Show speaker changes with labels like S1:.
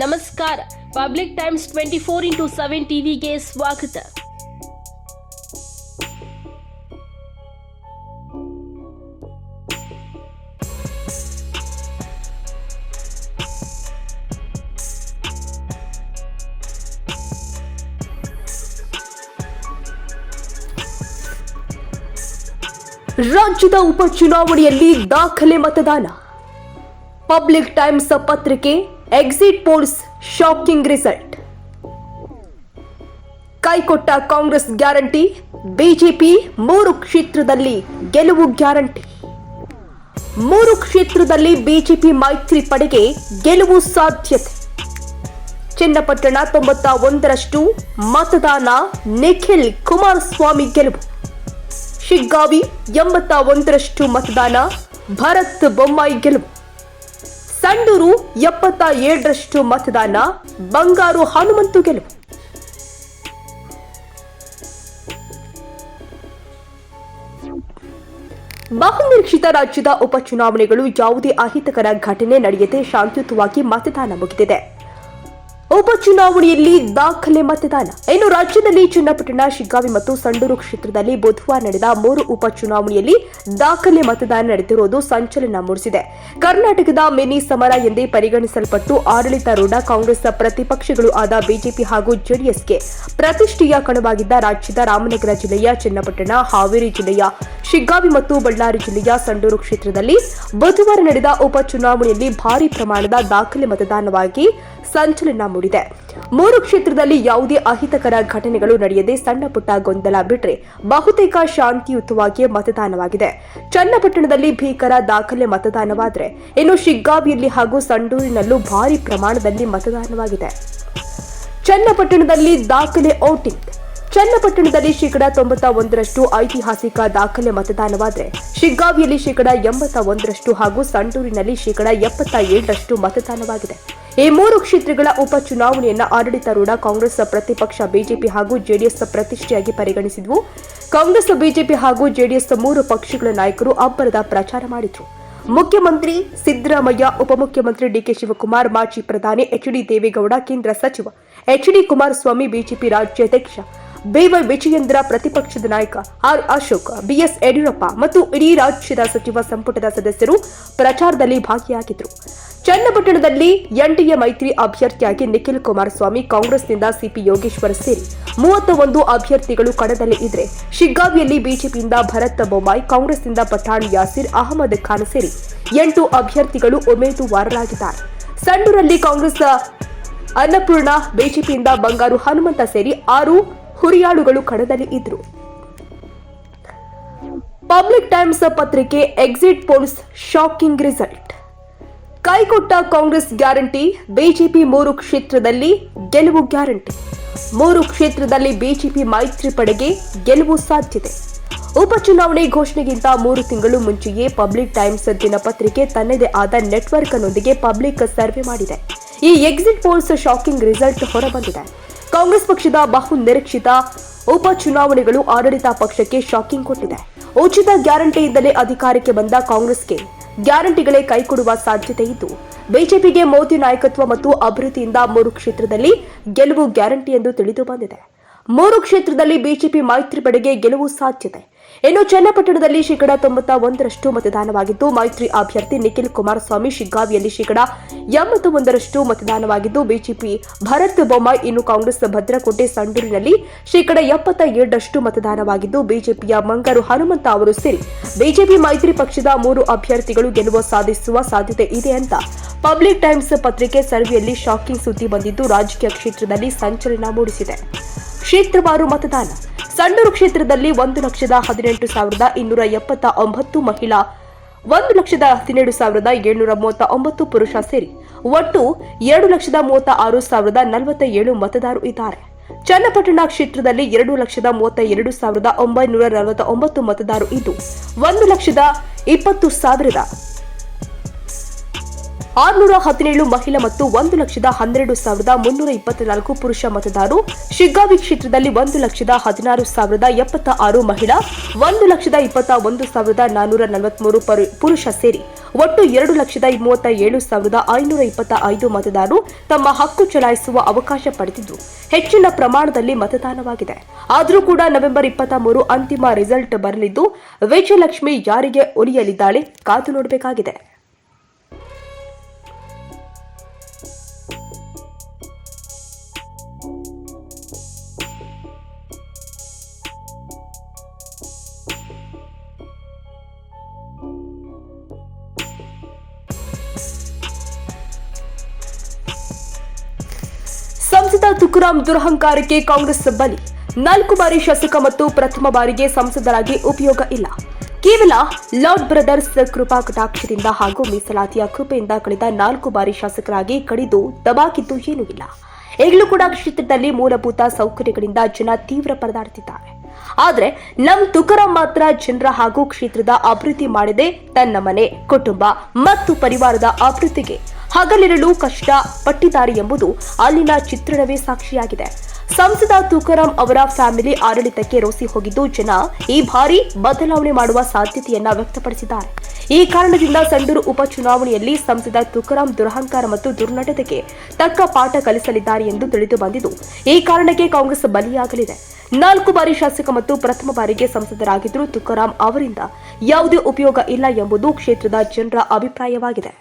S1: ನಮಸ್ಕಾರ. Public Times twenty four into seven ಟಿವಿಗೆ ಸ್ವಾಗತ. ರಾಜ್ಯದ ಉಪಚುನಾವಣೆಯಲ್ಲಿ ದಾಖಲೆ ಮತದಾನ. ಪಬ್ಲಿಕ್ ಟೈಮ್ಸ್ ಪತ್ರಿಕೆ ಎಕ್ಸಿಟ್ ಪೋಲ್ಸ್ ಶಾಕಿಂಗ್ ರಿಸಲ್ಟ್ ಕೈಕೊಟ್ಟ ಕಾಂಗ್ರೆಸ್ ಗ್ಯಾರಂಟಿ, ಬಿಜೆಪಿ ಮೂರು ಕ್ಷೇತ್ರದಲ್ಲಿ ಗೆಲುವು ಗ್ಯಾರಂಟಿ. ಮೂರು ಕ್ಷೇತ್ರದಲ್ಲಿ ಬಿಜೆಪಿ ಮೈತ್ರಿ ಪಡೆಗೆ ಗೆಲುವು ಸಾಧ್ಯತೆ. ಚನ್ನಪಟ್ಟಣ ತೊಂಬತ್ತ ಒಂದರಷ್ಟು ಮತದಾನ ನಿಖಿಲ್ ಕುಮಾರಸ್ವಾಮಿ ಗೆಲುವು. ಶಿಗ್ಗಾವಿ ಎಂಬತ್ತ ಒಂದರಷ್ಟು ಮತದಾನ ಭರತ್ ಬೊಮ್ಮಾಯಿ ಗೆಲುವು. ಸಂಡೂರು ಎಪ್ಪತ್ತ ಏಳರಷ್ಟು ಮತದಾನ, ಬಂಗಾರು ಹನುಮಂತು ಗೆಲುವು. ಬಹುನಿರೀಕ್ಷಿತ ರಾಜ್ಯದ ಉಪಚುನಾವಣೆಗಳು ಯಾವುದೇ ಅಹಿತಕರ ಘಟನೆ ನಡೆಯದೆ ಶಾಂತಿಯುತವಾಗಿ ಮತದಾನ ಮುಗಿದಿದೆ. ಉಪಚುನಾವಣೆಯಲ್ಲಿ ದಾಖಲೆ ಮತದಾನ. ಇನ್ನು ರಾಜ್ಯದಲ್ಲಿ ಚನ್ನಪಟ್ಟಣ ಶಿಗ್ಗಾವಿ ಮತ್ತು ಸಂಡೂರು ಕ್ಷೇತ್ರದಲ್ಲಿ ಬುಧವಾರ ನಡೆದ ಮೂರು ಉಪಚುನಾವಣೆಯಲ್ಲಿ ದಾಖಲೆ ಮತದಾನ ನಡೆದಿರುವುದು ಸಂಚಲನ ಮೂಡಿಸಿದೆ. ಕರ್ನಾಟಕದ ಮಿನಿ ಸಮರ ಎಂದೇ ಪರಿಗಣಿಸಲ್ಪಟ್ಟು ಆಡಳಿತಾರೂಢ ಕಾಂಗ್ರೆಸ್ ಪ್ರತಿಪಕ್ಷಗಳು ಆದ ಬಿಜೆಪಿ ಹಾಗೂ ಜೆಡಿಎಸ್ಗೆ ಪ್ರತಿಷ್ಠೆಯ ಕಣವಾಗಿದ್ದ ರಾಜ್ಯದ ರಾಮನಗರ ಜಿಲ್ಲೆಯ ಚನ್ನಪಟ್ಟಣ, ಹಾವೇರಿ ಜಿಲ್ಲೆಯ ಶಿಗ್ಗಾವಿ ಮತ್ತು ಬಳ್ಳಾರಿ ಜಿಲ್ಲೆಯ ಸಂಡೂರು ಕ್ಷೇತ್ರದಲ್ಲಿ ಬುಧವಾರ ನಡೆದ ಉಪಚುನಾವಣೆಯಲ್ಲಿ ಭಾರಿ ಪ್ರಮಾಣದ ದಾಖಲೆ ಮತದಾನವಾಗಿ ಸಂಚಲನ ಮೂಡಿದೆ. ಮೂರು ಕ್ಷೇತ್ರದಲ್ಲಿ ಯಾವುದೇ ಅಹಿತಕರ ಘಟನೆಗಳು ನಡೆಯದೆ ಸಣ್ಣ ಪುಟ್ಟ ಗೊಂದಲ ಬಿಟ್ಟರೆ ಬಹುತೇಕ ಶಾಂತಿಯುತವಾಗಿ ಮತದಾನವಾಗಿದೆ. ಚನ್ನಪಟ್ಟಣದಲ್ಲಿ ಭೀಕರ ದಾಖಲೆ ಮತದಾನವಾದರೆ ಇನ್ನು ಶಿಗ್ಗಾವಿಯಲ್ಲಿ ಹಾಗೂ ಸಂಡೂರಿನಲ್ಲೂ ಭಾರಿ ಪ್ರಮಾಣದಲ್ಲಿ ಮತದಾನವಾಗಿದೆ. ಚನ್ನಪಟ್ಟಣದಲ್ಲಿ ದಾಖಲೆ ವೋಟಿಂಗ್ ಚನ್ನಪಟ್ಟಣದಲ್ಲಿ ಶೇಕಡಾ ತೊಂಬತ್ತ ಒಂದರಷ್ಟು ಐತಿಹಾಸಿಕ ದಾಖಲೆ ಮತದಾನವಾದರೆ ಶಿಗ್ಗಾವಿಯಲ್ಲಿ ಶೇಕಡಾ ಎಂಬತ್ತ ಒಂದರಷ್ಟು ಹಾಗೂ ಸಂಡೂರಿನಲ್ಲಿ ಶೇಕಡಾ ಎಪ್ಪತ್ತ ಏಳರಷ್ಟು ಮತದಾನವಾಗಿದೆ. ಈ ಮೂರು ಕ್ಷೇತ್ರಗಳ ಉಪಚುನಾವಣೆಯನ್ನು ಆಡಳಿತಾರೂಢ ಕಾಂಗ್ರೆಸ್ ಪ್ರತಿಪಕ್ಷ ಬಿಜೆಪಿ ಹಾಗೂ ಜೆಡಿಎಸ್ ಪ್ರತಿಷ್ಠೆಯಾಗಿ ಪರಿಗಣಿಸಿದ್ವು. ಕಾಂಗ್ರೆಸ್, ಬಿಜೆಪಿ ಹಾಗೂ ಜೆಡಿಎಸ್ ಮೂರು ಪಕ್ಷಗಳ ನಾಯಕರು ಅಬ್ಬರದ ಪ್ರಚಾರ ಮಾಡಿದ್ರು. ಮುಖ್ಯಮಂತ್ರಿ ಸಿದ್ದರಾಮಯ್ಯ, ಉಪಮುಖ್ಯಮಂತ್ರಿ ಡಿಕೆ ಶಿವಕುಮಾರ್, ಮಾಜಿ ಪ್ರಧಾನಿ ಎಚ್ಡಿ ದೇವೇಗೌಡ, ಕೇಂದ್ರ ಸಚಿವ ಎಚ್ಡಿ ಕುಮಾರಸ್ವಾಮಿ, ಬಿಜೆಪಿ ರಾಜ್ಯಾಧ್ಯಕ್ಷ ಬಿವೈ ವಿಜಯೇಂದ್ರ ಪ್ರತಿಪಕ್ಷದ ನಾಯಕ ಆರ್ ಅಶೋಕ್, ಬಿಎಸ್ ಯಡಿಯೂರಪ್ಪ ಮತ್ತು ಇಡೀ ರಾಜ್ಯದ ಸಚಿವ ಸಂಪುಟದ ಸದಸ್ಯರು ಪ್ರಚಾರದಲ್ಲಿ ಭಾಗಿಯಾಗಿದ್ದರು. ಚನ್ನಪಟ್ಟಣದಲ್ಲಿ ಎನ್ಡಿಎ ಮೈತ್ರಿ ಅಭ್ಯರ್ಥಿಯಾಗಿ ನಿಖಿಲ್ ಕುಮಾರಸ್ವಾಮಿ ಕಾಂಗ್ರೆಸ್ನಿಂದ ಸಿಪಿ ಯೋಗೇಶ್ವರ್ ಸೇರಿ ಮೂವತ್ತ ಒಂದು ಅಭ್ಯರ್ಥಿಗಳು ಕಣದಲ್ಲಿ ಇದ್ರೆ ಶಿಗ್ಗಾವಿಯಲ್ಲಿ ಬಿಜೆಪಿಯಿಂದ ಭರತ್ ಬೊಮ್ಮಾಯಿ, ಕಾಂಗ್ರೆಸ್ನಿಂದ ಪಠಾಣ್ ಯಾಸಿರ್, ಅಹಮದ್ ಖಾನ್ ಸೇರಿ ಎಂಟು ಅಭ್ಯರ್ಥಿಗಳು ಉಮೇದುವಾರರಾಗಿದ್ದಾರೆ. ಸಂಡೂರಲ್ಲಿ ಕಾಂಗ್ರೆಸ್ ಅನ್ನಪೂರ್ಣ, ಬಿಜೆಪಿಯಿಂದ ಬಂಗಾರು ಹನುಮಂತ ಸೇರಿ ಆರು ಹುರಿಯಾಳುಗಳು ಕಣದಲ್ಲಿ ಇದ್ರು. ಪಬ್ಲಿಕ್ ಟೈಮ್ಸ್ ಪತ್ರಿಕೆ ಎಕ್ಸಿಟ್ ಪೋಲ್ಸ್ ಶಾಕಿಂಗ್ ರಿಸಲ್ಟ್. ಕೈಕೊಟ್ಟ ಕಾಂಗ್ರೆಸ್ ಗ್ಯಾರಂಟಿ, ಬಿಜೆಪಿ ಮೂರು ಕ್ಷೇತ್ರದಲ್ಲಿ ಗೆಲುವು ಗ್ಯಾರಂಟಿ. ಮೂರು ಕ್ಷೇತ್ರದಲ್ಲಿ ಬಿಜೆಪಿ ಮೈತ್ರಿ ಪಡೆಗೆ ಗೆಲುವು ಸಾಧ್ಯತೆ. ಉಪಚುನಾವಣೆ ಘೋಷಣೆಗಿಂತ ಮೂರು ತಿಂಗಳು ಮುಂಚೆಯೇ ಪಬ್ಲಿಕ್ ಟೈಮ್ಸ್ ದಿನಪತ್ರಿಕೆ ತನ್ನದೇ ಆದ ನೆಟ್ವರ್ಕ್ ನೆಟ್ವರ್ಕ್ನೊಂದಿಗೆ ಪಬ್ಲಿಕ್ ಸರ್ವೆ ಮಾಡಿದೆ. ಈ ಎಕ್ಸಿಟ್ ಪೋಲ್ಸ್ ಶಾಕಿಂಗ್ ರಿಸಲ್ಟ್ ಹೊರಬಂದಿದೆ. ಕಾಂಗ್ರೆಸ್ ಪಕ್ಷದ ಬಹು ನಿರೀಕ್ಷಿತ ಉಪಚುನಾವಣೆಗಳು ಆಡಳಿತ ಪಕ್ಷಕ್ಕೆ ಶಾಕಿಂಗ್ ಕೊಟ್ಟಿದೆ. ಉಚಿತ ಗ್ಯಾರಂಟಿಯಿಂದಲೇ ಅಧಿಕಾರಕ್ಕೆ ಬಂದ ಕಾಂಗ್ರೆಸ್ಗೆ ಗ್ಯಾರಂಟಿಗಳೇ ಕೈಕೊಡುವ ಸಾಧ್ಯತೆ ಇದ್ದು, ಬಿಜೆಪಿಗೆ ಮೋದಿ ನಾಯಕತ್ವ ಮತ್ತು ಅಭಿವೃದ್ಧಿಯಿಂದ ಮೂರು ಕ್ಷೇತ್ರದಲ್ಲಿ ಗೆಲುವು ಗ್ಯಾರಂಟಿ ಎಂದು ತಿಳಿದು ಬಂದಿದೆ. ಮೂರು ಕ್ಷೇತ್ರದಲ್ಲಿ ಬಿಜೆಪಿ ಮೈತ್ರಿ ಪಡೆಗೆ ಗೆಲುವು ಸಾಧ್ಯತೆ. ಇನ್ನು ಚನ್ನಪಟ್ಟಣದಲ್ಲಿ ಶೇಕಡಾ ತೊಂಬತ್ತ ಒಂದರಷ್ಟು ಮತದಾನವಾಗಿದ್ದು, ಮೈತ್ರಿ ಅಭ್ಯರ್ಥಿ ನಿಖಿಲ್ ಕುಮಾರಸ್ವಾಮಿ ಶಿಗ್ಗಾವಿಯಲ್ಲಿ ಶೇಕಡಾ ಎಂಬತ್ತ ಒಂದರಷ್ಟು ಮತದಾನವಾಗಿದ್ದು, ಬಿಜೆಪಿ ಭರತ್ ಬೊಮ್ಮಾಯಿ, ಇನ್ನು ಕಾಂಗ್ರೆಸ್ ಭದ್ರಕೋಟೆ ಸಂಡೂರಿನಲ್ಲಿ ಶೇಕಡಾ ಎಪ್ಪತ್ತ ಏಳರಷ್ಟು ಮತದಾನವಾಗಿದ್ದು, ಬಿಜೆಪಿಯ ಮಂಗರು ಹನುಮಂತ ಅವರು ಸೇರಿ ಬಿಜೆಪಿ ಮೈತ್ರಿ ಪಕ್ಷದ ಮೂರು ಅಭ್ಯರ್ಥಿಗಳು ಗೆಲುವು ಸಾಧಿಸುವ ಸಾಧ್ಯತೆ ಇದೆ ಅಂತ ಪಬ್ಲಿಕ್ ಟೈಮ್ಸ್ ಪತ್ರಿಕೆ ಸರ್ವೆಯಲ್ಲಿ ಶಾಕಿಂಗ್ ಸುದ್ದಿ ಬಂದಿದ್ದು, ರಾಜಕೀಯ ಕ್ಷೇತ್ರದಲ್ಲಿ ಸಂಚಲನ ಮೂಡಿಸಿದೆ. ಕ್ಷೇತ್ರವಾರು ಮತದಾನ ಸಂಡೂರು ಕ್ಷೇತ್ರದಲ್ಲಿ ಒಂದು ಲಕ್ಷದ ಹದಿನೆಂಟು ಸಾವಿರದ ಇನ್ನೂರ ಎಪ್ಪತ್ತ ಒಂಬತ್ತು ಮಹಿಳಾ, ಒಂದು ಲಕ್ಷದ ಹದಿನೇಳು ಸಾವಿರದ ಏಳುನೂರ ಮೂವತ್ತ ಒಂಬತ್ತು ಪುರುಷ ಸೇರಿ ಒಟ್ಟು ಎರಡು ಲಕ್ಷದ ಮೂವತ್ತ ಆರು ಸಾವಿರದ ನಲವತ್ತ ಏಳು ಮತದಾರರು ಇದ್ದಾರೆ. ಚನ್ನಪಟ್ಟಣ ಕ್ಷೇತ್ರದಲ್ಲಿ ಎರಡು ಲಕ್ಷದ ಮೂವತ್ತ ಎರಡು ಸಾವಿರದ ಒಂಬೈನೂರ ನಲವತ್ತ ಒಂಬತ್ತು ಮತದಾರರು ಇದ್ದು, ಒಂದು ಲಕ್ಷದ ಇಪ್ಪತ್ತು ಸಾವಿರದ ಆರುನೂರ ಹದಿನೇಳು ಮಹಿಳಾ ಮತ್ತು ಒಂದು ಲಕ್ಷದ ಹನ್ನೆರಡು ಸಾವಿರದ ಮುನ್ನೂರ ಇಪ್ಪತ್ನಾಲ್ಕು ಪುರುಷ ಮತದಾರರು ಶಿಗ್ಗಾವಿ ಕ್ಷೇತ್ರದಲ್ಲಿ ಒಂದು ಲಕ್ಷದ ಹದಿನಾರು ಸಾವಿರದ ಎಪ್ಪತ್ತ ಆರು ಮಹಿಳಾ, ಒಂದು ಲಕ್ಷದ ಇಪ್ಪತ್ತ ಒಂದು ಸಾವಿರದ ನಾನ್ನೂರ ನಲವತ್ಮೂರು ಪರು- ಪುರುಷ ಸೇರಿ ಒಟ್ಟು ಎರಡು ಲಕ್ಷದ ಮೂವತ್ತ ಏಳು ಸಾವಿರದ ಐನೂರ ಇಪ್ಪತ್ತ ಐದು ಮತದಾರರು ತಮ್ಮ ಹಕ್ಕು ಚಲಾಯಿಸುವ ಅವಕಾಶ ಪಡೆದಿದ್ದು, ಹೆಚ್ಚಿನ ಪ್ರಮಾಣದಲ್ಲಿ ಮತದಾನವಾಗಿದೆ. ಆದರೂ ಕೂಡ ನವೆಂಬರ್ ಇಪ್ಪತ್ತ ಮೂರು ಅಂತಿಮ ರಿಸಲ್ಟ್ ಬರಲಿದ್ದು, ವಿಜಯಲಕ್ಷ್ಮಿ ಯಾರಿಗೆ ಒಲಿಯಲಿದ್ದಾಳೆ ಕಾದು ನೋಡಬೇಕಾಗಿದೆ. ತುಕರಾಂ ದುರಹಂಕಾರಕ್ಕೆ ಕಾಂಗ್ರೆಸ್ ಬಲಿ. ನಾಲ್ಕು ಬಾರಿ ಶಾಸಕ ಮತ್ತು ಪ್ರಥಮ ಬಾರಿಗೆ ಸಂಸದರಾಗಿ ಉಪಯೋಗ ಇಲ್ಲ. ಕೇವಲ ಲಾರ್ಡ್ ಬ್ರದರ್ಸ್ ಕೃಪಾ ಕಟಾಕ್ಷದಿಂದ ಹಾಗೂ ಮೀಸಲಾತಿಯ ಕೃಪೆಯಿಂದ ಕಳೆದ ನಾಲ್ಕು ಬಾರಿ ಶಾಸಕರಾಗಿ ಕಡಿದು ದಬಾಕಿದ್ದು ಏನೂ ಇಲ್ಲ. ಈಗಲೂ ಕೂಡ ಕ್ಷೇತ್ರದಲ್ಲಿ ಮೂಲಭೂತ ಸೌಕರ್ಯಗಳಿಂದ ಜನ ತೀವ್ರ ಪರದಾಡುತ್ತಿದ್ದಾರೆ. ಆದರೆ ನಮ್ ತುಕರಾಂ ಮಾತ್ರ ಜನರ ಹಾಗೂ ಕ್ಷೇತ್ರದ ಅಭಿವೃದ್ಧಿ ಮಾಡದೆ ತನ್ನ ಮನೆ, ಕುಟುಂಬ ಮತ್ತು ಪರಿವಾರದ ಅಭಿವೃದ್ಧಿಗೆ ಹಗಲಿರಲು ಕಷ್ಟ ಪಟ್ಟಿದ್ದಾರೆ ಎಂಬುದು ಅಲ್ಲಿನ ಚಿತ್ರಣವೇ ಸಾಕ್ಷಿಯಾಗಿದೆ. ಸಂಸದ ತುಕಾರಾಂ ಅವರ ಫ್ಯಾಮಿಲಿ ಆಡಳಿತಕ್ಕೆ ರೋಸಿ ಹೋಗಿದ್ದು ಜನ ಈ ಬಾರಿ ಬದಲಾವಣೆ ಮಾಡುವ ಸಾಧ್ಯತೆಯನ್ನ ವ್ಯಕ್ತಪಡಿಸಿದ್ದಾರೆ. ಈ ಕಾರಣದಿಂದ ಸಂಡೂರು ಉಪಚುನಾವಣೆಯಲ್ಲಿ ಸಂಸದ ತುಕಾರಾಂ ದುರಹಂಕಾರ ಮತ್ತು ದುರ್ನಟತೆಗೆ ತಕ್ಕ ಪಾಠ ಕಲಿಸಲಿದ್ದಾರೆ ಎಂದು ತಿಳಿದು ಬಂದಿದ್ದು, ಈ ಕಾರಣಕ್ಕೆ ಕಾಂಗ್ರೆಸ್ ಬಲಿಯಾಗಲಿದೆ. ನಾಲ್ಕು ಬಾರಿ ಶಾಸಕ ಮತ್ತು ಪ್ರಥಮ ಬಾರಿಗೆ ಸಂಸದರಾಗಿದ್ದರೂ ತುಕಾರಾಂ ಅವರಿಂದ ಯಾವುದೇ ಉಪಯೋಗ ಇಲ್ಲ ಎಂಬುದು ಕ್ಷೇತ್ರದ ಜನರ ಅಭಿಪ್ರಾಯವಾಗಿದೆ.